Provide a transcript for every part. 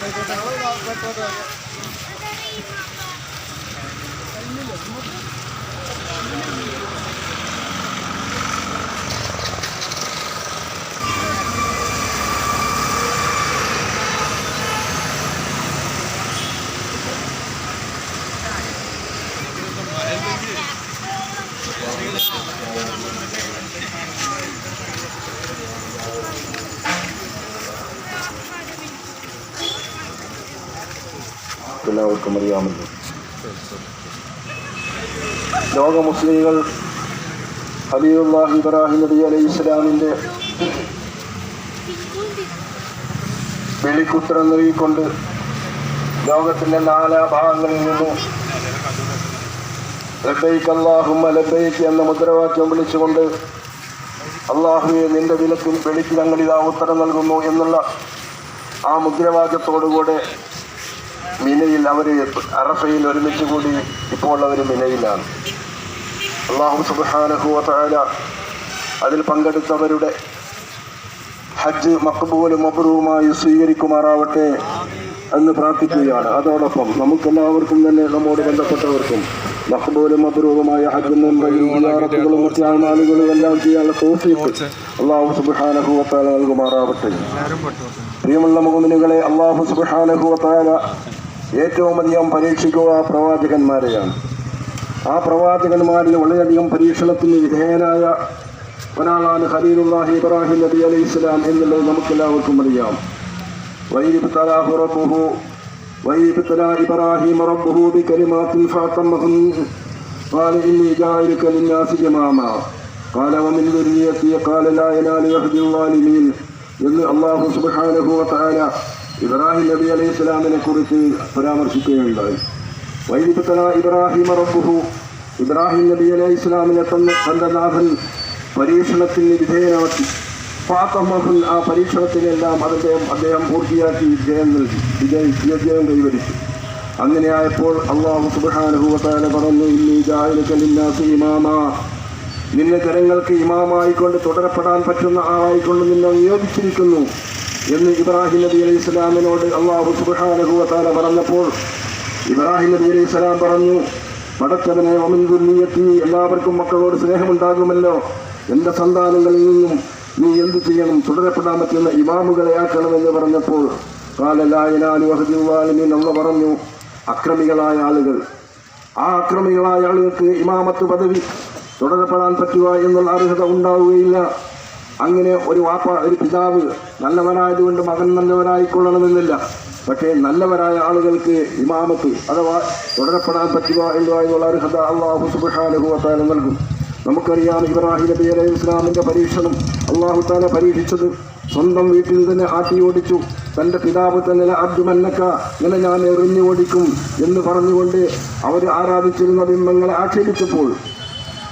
Thank you. എല്ലാവർക്കും അറിയാമല്ലോ. ലോക മുസ്ലിങ്ങൾ ഹബീബുല്ലാഹി ഇബ്രാഹിം നബി അലൈഹി ഇസ്ലാമിന്റെ വെളിക്കുത്തരം നൽകിക്കൊണ്ട് ലോകത്തിന്റെ നാലാ ഭാഗങ്ങളിൽ നിന്നും ലബൈക്ക് അല്ലാഹുമ്മ ലബൈക്ക് എന്ന മുദ്രാവാക്യം വിളിച്ചുകൊണ്ട് അള്ളാഹുവെ നിന്റെ വിലക്കിൽ വെളിക്ക് ഞങ്ങൾ ഇതാ ഉത്തരം നൽകുന്നു എന്നുള്ള ആ മുദ്രാവാക്യത്തോടുകൂടെ മിനയിൽ അവർ അറഫയിൽ ഒരുമിച്ച് കൂടി ഇപ്പോൾ അവർ മിനയിലാണ്. അള്ളാഹു സുബാനഹുല അതിൽ പങ്കെടുത്തവരുടെ ഹജ്ജ് മക്ബൂലും മബ്രൂവുമായി സ്വീകരിക്കുമാറാവട്ടെ എന്ന് പ്രാർത്ഥിക്കുകയാണ്. അതോടൊപ്പം നമുക്കെല്ലാവർക്കും തന്നെ നമ്മോട് ബന്ധപ്പെട്ടവർക്കും മഹബൂലും മബ്രൂവുമായ ഹജ്ജും ിയാറത്തുകളും മറ്റാളുകളും എല്ലാം ചെയ്യാനുള്ള തോഫീക്ക് അള്ളാഹു സുബാനഹുവത്താല നൽകുമാറാവട്ടെ. പ്രിയമുള്ള മുഹമ്മിനുകളെ അള്ളാഹു സുബാനഹുവത്താല ഏറ്റവും അധികം പരീക്ഷിക്കുക പ്രവാചകന്മാരെയാണ് ആ പ്രവാചകന്മാരിൽ വളരെയധികം പരീക്ഷണത്തിന് വിധേയനായ ഒരാളാണ് ഖലീലുല്ലാഹി ഇബ്രാഹിം നബി അലൈഹി ഇസ്ലാം എന്നുള്ളത് നമുക്കെല്ലാവർക്കും അറിയാം വൈരിബ്തലാഹു റബ്ബുഹു വൈരിബ്തലാ ഇബ്രാഹിം റബ്ബുഹു ബികലിമാത്തിൻ ഫഅതമ്മഹുൻ قال إني جاعلك للناس إماما قال ومن ذريتي قال لا ينال يهد الظالمين എന്ന് അള്ളാഹു സുബ്ഹാനഹു വതആല ഇബ്രാഹിം നബി അലൈഹി ഇസ്ലാമിനെ കുറിച്ച് പരാമർശിക്കുകയുണ്ടായി. വൈദിപത്തല ഇബ്രാഹിം റബ്ബുഹു ഇബ്രാഹിം നബി അലൈഹി ഇസ്ലാമിനെ തന്നെ തന്റെ നാഥൻ പരീക്ഷണത്തിന് വിധേയനാക്കി. ഫാത്തമഹുൽ ആ പരീക്ഷണത്തിനെല്ലാം അദ്ദേഹം അദ്ദേഹം പൂർത്തിയാക്കി വിജയം നൽകി. വിജയം വിജയം കൈവരിച്ചു. അങ്ങനെയായപ്പോൾ അള്ളാഹു സുബാനുഭവത്താല പറഞ്ഞു ഇന്നീ ജാഹിലിനാസി ഇമാമാ. നിന്നെ ജനങ്ങൾക്ക് ഇമാമായിക്കൊണ്ട് തുടരപ്പെടാൻ പറ്റുന്ന ആളായിക്കൊണ്ട് നിന്നെ നിയോഗിച്ചിരിക്കുന്നു. എന്ന് ഇബ്രാഹിം നബി അലൈഹി സ്വലാമിനോട് അള്ളാഹു സുബാനുഭവത്താല പറഞ്ഞപ്പോൾ ഇബ്രാഹിം നബി അലൈഹി സ്വലാം പറഞ്ഞു പടച്ചവനെ ഒമിന്തുല്യത്തി എല്ലാവർക്കും മക്കളോട് സ്നേഹമുണ്ടാകുമല്ലോ. എന്റെ സന്താനങ്ങളിൽ നിന്നും നീ എന്തു ചെയ്യണം? തുടരപ്പെടാൻ പറ്റുന്ന ഇമാമുകളെ ആക്കണമെന്ന് പറഞ്ഞപ്പോൾ അള്ള പറഞ്ഞു അക്രമികളായ ആളുകൾ. ആ അക്രമികളായ ആളുകൾക്ക് ഇമാമത്ത് പദവി. തുടരപ്പെടാൻ പറ്റുക എന്നുള്ള അർഹത ഉണ്ടാവുകയില്ല. അങ്ങനെ ഒരു വാപ്പ ഒരു പിതാവ് നല്ലവനായതുകൊണ്ട് മകൻ നല്ലവനായിക്കൊള്ളണമെന്നില്ല പക്ഷേ നല്ലവരായ ആളുകൾക്ക് ഇമാമത്ത് അഥവാ തുടരപ്പെടാൻ പറ്റുക എന്നുള്ള അർഹത അള്ളാഹു സുബാനുഭവത്താല നൽകും. നമുക്കറിയാം ഇബ്രാഹിം നബി അലൈഹി ഇസ്ലാമിന്റെ പരീക്ഷണം അള്ളാഹു താല പരീക്ഷിച്ചത് സ്വന്തം വീട്ടിൽ തന്നെ ആട്ടി ഓടിച്ചു. തന്റെ പിതാവ് തന്നെ അബ്ദുമന്നക്ക ഇങ്ങനെ ഞാൻ എറിഞ്ഞു ഓടിക്കും എന്ന് പറഞ്ഞുകൊണ്ട് അവർ ആരാധിച്ചിരുന്ന ബിംബങ്ങളെ ആക്ഷേപിച്ചപ്പോൾ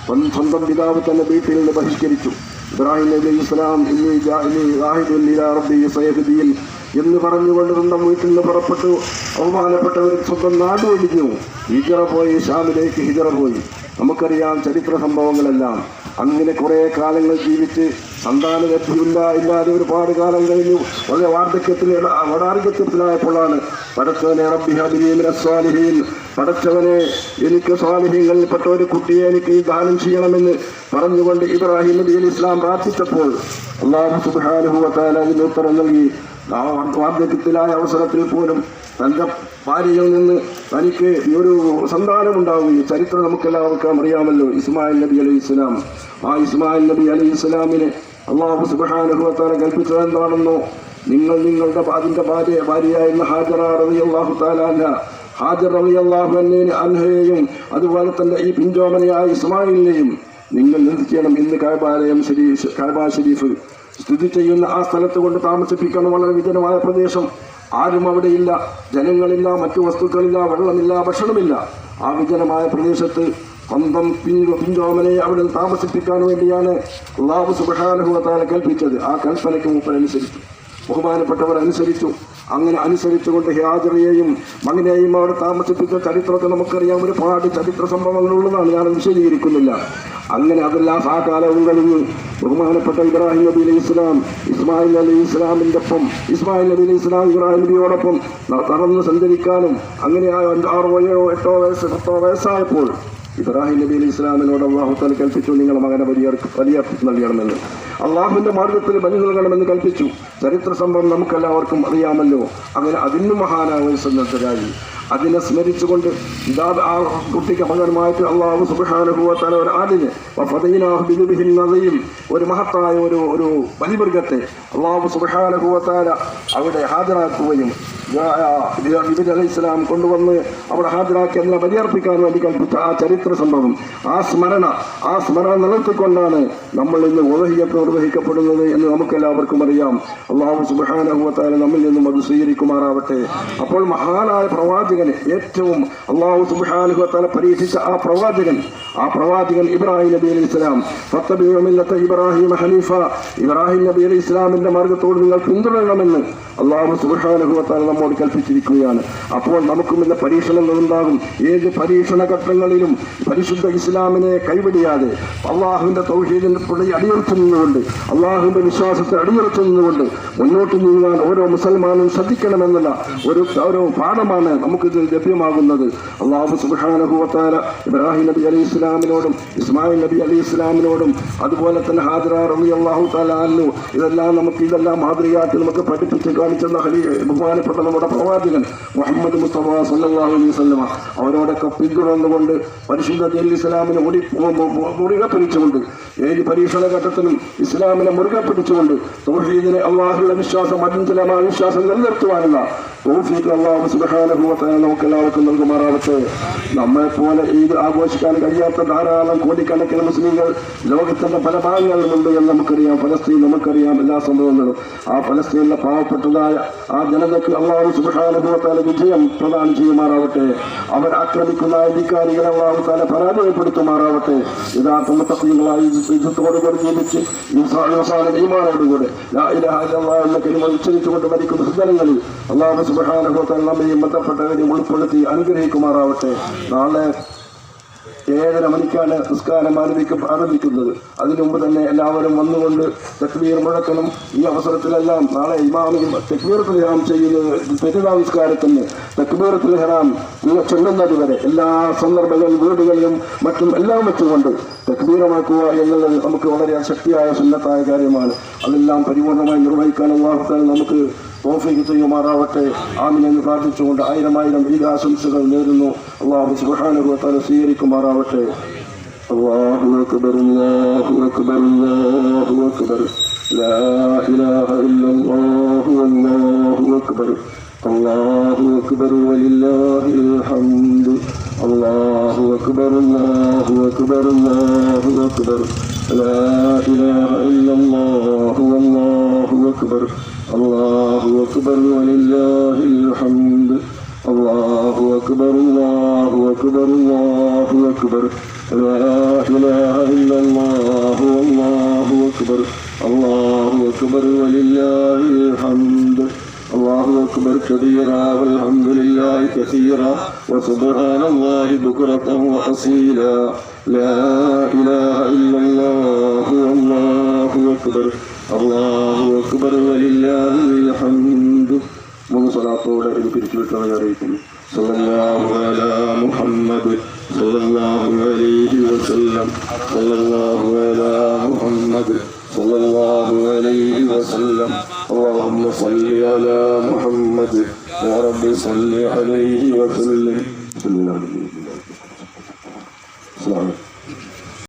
സ്വന്തം പിതാവ് തന്നെ വീട്ടിൽ നിന്ന് ബഹിഷ്കരിച്ചു. ഇബ്രാഹിം നബി ഇസ്ലാം റബ്ബി എന്ന് പറഞ്ഞുകൊണ്ട് സ്വന്തം വീട്ടിൽ നിന്ന് പുറപ്പെട്ടു. അവമാനപ്പെട്ടവർ സ്വന്തം നാട് ഒഴിഞ്ഞു. ഹിജറ പോയി ഷാമിലേക്ക് ഹിജറ പോയി. നമുക്കറിയാം ചരിത്ര സംഭവങ്ങളെല്ലാം. അങ്ങനെ കുറേ കാലങ്ങൾ ജീവിച്ച് സന്താന ലഭ്യമില്ല ഇല്ലാതെ ഒരുപാട് കാലം കഴിഞ്ഞു. വളരെ വാർദ്ധക്യത്തിൽ വടാർഗത്യത്തിലായപ്പോഴാണ്. സ്വാലിഹീൻ പടച്ചവനെ എനിക്ക് സ്വാലിഹീങ്ങളിൽപ്പെട്ട ഒരു കുട്ടിയെ എനിക്ക് ദാനം ചെയ്യണമെന്ന് പറഞ്ഞുകൊണ്ട് ഇബ്രാഹിം നബി അലി ഇസ്ലാം പ്രാർത്ഥിച്ചപ്പോൾ അള്ളാഹു സുബാനുഭവത്താൽ അതിന് ഉത്തരം നൽകി. വാർദ്ധക്യത്തിലായ അവസരത്തിൽ പോലും തന്റെ ഭാര്യയിൽ നിന്ന് തനിക്ക് ഒരു സന്താനമുണ്ടാവുകയും ചരിത്രം നമുക്കെല്ലാവർക്കും അറിയാമല്ലോ. ഇസ്മായിൽ നബി അലൈഹി ഇസ്ലാം ആ ഇസ്മായിൽ നബി അലൈഹി ഇസ്ലാമിനെ അള്ളാഹു സുബാനുഭവത്താല കൽപ്പിച്ചത് എന്താണെന്നോ? നിങ്ങൾ നിങ്ങളുടെ അതിന്റെ ഭാര്യ ഭാര്യയായിരുന്ന ഹാജറ റബി അള്ളാഹു താലാൻഹ ഹാജർ റബി അള്ളാഹു അൻഹയെയും അതുപോലെ തന്നെ ഈ പിഞ്ചോമനയായ ഇസ്മായിലിനെയും നിങ്ങൾ എന്ത് ചെയ്യണം ഇന്ന് കഴബാലയം ശരീഫ് കാബ ഷരീഫ് സ്ഥിതി ചെയ്യുന്ന ആ സ്ഥലത്ത് കൊണ്ട് താമസിപ്പിക്കണം. വളരെ വിജനമായ പ്രദേശം. ആരും അവിടെയില്ല. ജനങ്ങളില്ല മറ്റു വസ്തുക്കളില്ല വെള്ളമില്ല ഭക്ഷണമില്ല. ആ വിജനമായ പ്രദേശത്ത് സ്വന്തം പിഞ്ചു പിഞ്ചോമനെ അവിടെ താമസിപ്പിക്കാൻ വേണ്ടിയാണ് അള്ളാഹു സുബാനുഭവത്താലെ കൽപ്പിച്ചത്. ആ കൽപ്പനയ്ക്ക് മുപ്പനുസരിച്ചു ബഹുമാനപ്പെട്ടവർ അനുസരിച്ചു അങ്ങനെ അനുസരിച്ചുകൊണ്ട് ഹാജറിയെയും മകനെയും അവർ താമസിപ്പിച്ച ചരിത്രത്തെ നമുക്കറിയാം. ഒരുപാട് ചരിത്ര സംഭവങ്ങളുള്ളതാണ്. ഞാൻ വിശദീകരിക്കുന്നില്ല. അങ്ങനെ അതെല്ലാം ആ കാലവും കഴിഞ്ഞ് ബഹുമാനപ്പെട്ട ഇബ്രാഹിം നബി അലൈഹി ഇസ്ലാം ഇസ്മായിൽ അലി ഇസ്ലാമിന്റെ ഒപ്പം ഇസ്മായിൽ നബി അലി ഇസ്ലാം ഇബ്രാഹിം നബിയോടൊപ്പം നടന്ന് സഞ്ചരിക്കാനും അങ്ങനെ ആ ആറോ ഏഴോ എട്ടോ വയസ്സ് പത്തോ വയസ്സായപ്പോൾ ഇബ്രാഹിം നബി അലി ഇസ്ലാമിനോട് അള്ളാഹു താല കൽപ്പിച്ചു നിങ്ങളുടെ മകനെ വലിയ വലിയ നൽകണമെന്ന്. അള്ളാഹുവിന്റെ മാർഗത്തിൽ ബലി നൽകണമെന്ന് കൽപ്പിച്ചു. ചരിത്ര സംഭവം നമുക്കെല്ലാവർക്കും അറിയാമല്ലോ. അങ്ങനെ അതിന് മഹാനായ സന്നദ്ധരായി. അതിനെ സ്മരിച്ചുകൊണ്ട് ആ കുട്ടിക്ക് അപകടമായിട്ട് അള്ളാഹു സുബാനുഭവത്താല ഒരു ആടിന് നദയും ഒരു മഹത്തായ ഒരു ഒരു ബലിമൃഗത്തെ അള്ളാഹു സുബാനുഭവത്താല അവിടെ ഹാജരാക്കുകയും ഇബിൻ അലൈഹി ഇസ്ലാം കൊണ്ടുവന്ന് അവിടെ ഹാജരാക്കി എന്നെ ബലിയർപ്പിക്കാൻ വേണ്ടി കൽപ്പിച്ച ആ ചരിത്ര സംഭവം. ആ സ്മരണ ആ സ്മരണ നിലനിർത്തിക്കൊണ്ടാണ് നമ്മൾ ഇന്ന് ഓഹിയത്ത് നിർവഹിക്കപ്പെടുന്നത് എന്ന് നമുക്കെല്ലാവർക്കും അറിയാം. അള്ളാഹു സുബാനുഭവത്താല നമ്മിൽ നിന്നും അത് സ്വീകരിക്കുമാറാവട്ടെ. അപ്പോൾ മഹാനായ പ്രവാചകന് ഏറ്റവും അള്ളാഹു സുബാനുഭവത്താല പരീക്ഷിച്ച ആ പ്രവാചകൻ ആ പ്രവാചകൻ ഇബ്രാഹിം നബി അലി ഇസ്ലാം ഫത്തബിമില്ലത്തെ ഇബ്രാഹിം ഹനീഫ. ഇബ്രാഹിം നബി അലി ഇസ്ലാമിന്റെ മാർഗത്തോട് നിങ്ങൾ പിന്തുടരണമെന്ന് അള്ളാഹു സുബാനുഭവത്താല നമ്മോട് കൽപ്പിച്ചിരിക്കുകയാണ്. അപ്പോൾ നമുക്കും ഇന്ന് പരീക്ഷണങ്ങൾ ഉണ്ടാകും. ഏത് പരീക്ഷണ ഘട്ടങ്ങളിലും പരിശുദ്ധ ഇസ്ലാമിനെ കൈവിടിയാതെ അള്ളാഹുവിന്റെ തൗഹീദിന്റെ പുള്ളി അടിയുറച്ചു നിന്നുകൊണ്ട് അള്ളാഹുവിന്റെ വിശ്വാസത്തെ അടിയുറച്ചു നിന്നുകൊണ്ട് മുന്നോട്ട് നീങ്ങാൻ ഓരോ മുസൽമാനും ശ്രദ്ധിക്കണമെന്നുള്ള ഒരു ഒരു പാഠമാണ് നമുക്കിത് ലഭ്യമാകുന്നത്. അള്ളാഹു സുബാനഹുവത്താല ഇബ്രാഹിം നബി അലി ഇസ്ലാമിനോടും ഇസ്മായിൽ നബി അലി ഇസ്ലാമിനോടും അതുപോലെ തന്നെ ഹാജറ റബി അള്ളാഹു താലു ഇതെല്ലാം നമുക്ക് ഇതെല്ലാം മാതൃകയാക്കി നമുക്ക് പഠിപ്പിച്ച് കാണിച്ചെന്ന ഹലി ബഹുമാനപ്പെട്ട നമ്മുടെ പ്രവാചകൻ മുഹമ്മദ് മുസ്തഫ സല്ലാഹു അലൈഹി വസല്ലമ അവരോടൊക്കെ പിന്തുടർന്നുകൊണ്ട് പരിശുദ്ധ ദീൻ ഇസ്ലാമിനെ ഓടി മുറുകെ പിടിച്ചുകൊണ്ട് ഏത് പരീക്ഷണ ഘട്ടത്തിലും ഇസ്ലാമിനെ മുറുകെ പിടിച്ചുകൊണ്ട് തൗഹീദിനെ അള്ളാഹുള്ള വിശ്വാസം അചഞ്ചലമായ വിശ്വാസം നിലനിർത്തുവാനുള്ള തൗഫീഖ് അള്ളാഹു തആല നമുക്ക് എല്ലാവർക്കും നൽകുമാറാവട്ടെ. നമ്മെ പോലെ ഈദ് ആഘോഷിക്കാൻ കഴിയാത്ത ധാരാളം കോടിക്കണക്കിന് മുസ്ലിങ്ങൾ ലോകത്തിന്റെ പല ഭാഗങ്ങളിലുണ്ട് എന്ന് നമുക്കറിയാം. ഫലസ്തീൻ നമുക്കറിയാം എല്ലാ സംഭവങ്ങളും. ആ ഫലസ്തീനിലെ പാവപ്പെട്ടതായ ആ ജനതയ്ക്ക് അള്ളാഹു തആല വിജയം പ്രദാനം ചെയ്യുമാറാവട്ടെ. അവർ ആക്രമിക്കുന്ന അധികാരികളെ അള്ളാഹു താല പരാജയപ്പെടുത്തുമാറാവട്ടെ. യഥാർത്ഥ മുത്തഖീകളായി യുദ്ധത്തോടുകൂടി ജീവിച്ച് ഈമാനോടുകൂടെ ഉച്ചരിച്ചുകൊണ്ട് മരിക്കുന്ന ജനങ്ങളിൽ അള്ളാഹു സുബ്ഹാനഹു വ തആല നമ്മയും ബന്ധപ്പെട്ടവരെ ഉൾപ്പെടുത്തി അനുഗ്രഹിക്കുമാറാവട്ടെ. നാളെ ഏഴര മണിക്കാണ് നിസ്കാരം ആരംഭിക്ക ആരംഭിക്കുന്നത്. അതിനു മുമ്പ് തന്നെ എല്ലാവരും വന്നുകൊണ്ട് തക്ബീർ മുഴക്കണം. ഈ അവസരത്തിലെല്ലാം നാളെ ഇമാമിയും തക്ബീറത്തിൽ ഹറാം ചെയ്യുന്നത് പെരുന്നാൾ നിസ്കാരത്തിന് തക്ബീറത്തിൽ ഹറാം ചൊല്ലുന്നത് വരെ എല്ലാ സന്ദർഭങ്ങളിലും വീടുകളിലും മറ്റും എല്ലാം വെച്ചുകൊണ്ട് തെക്വീരമാക്കുക എന്നുള്ളത് നമുക്ക് വളരെ ശക്തിയായ സുന്നത്തായ കാര്യമാണ്. അതെല്ലാം പരിപൂർണമായി നിർവഹിക്കാൻ നമുക്ക് തോഫിക്ക് ചെയ്യുമാറാവട്ടെ ആമിനെന്ന് പ്രാർത്ഥിച്ചുകൊണ്ട് ആയിരം ആയിരം ഈദ് ആശംസകൾ നേരുന്നു അള്ളാഹു സുബാനുഭവത്താൽ സ്വീകരിക്കുമാറാവട്ടെ അള്ളാഹു അക്ബർ അല്ലാഹു അക്ബർ അല്ലാഹു അക്ബർ لا إله إلا الله والله أكبر الله أكبر ولله الحمد الله أكبر الله أكبر الله أكبر لا إله إلا الله والله أكبر الله أكبر ولله الحمد. الله أكبر الله أكبر الله أكبر. لا إله إلا الله والله أكبر. الله أكبر ولله الحمد. الله أكبر كبيرا والحمد لله كثيرا. وسبحان الله بكرة وأصيلا. لا إله إلا الله والله أكبر. الله أكبر ولله الحمد മൂന്ന് സ്വലാത്തോടെ ഇത് പിരിച്ചുവിട്ടവരെ അറിയിക്കുന്നു സല്ലല്ലാഹു അലാ മുഹമ്മദ് സല്ലല്ലാഹു അലൈഹി വസല്ലം സല്ലല്ലാഹു അലാ മുഹമ്മദ് സല്ലല്ലാഹു അലൈഹി വസല്ലം اللهم صل على محمد يا رب صل عليه وسلم صلى الله عليه وسلم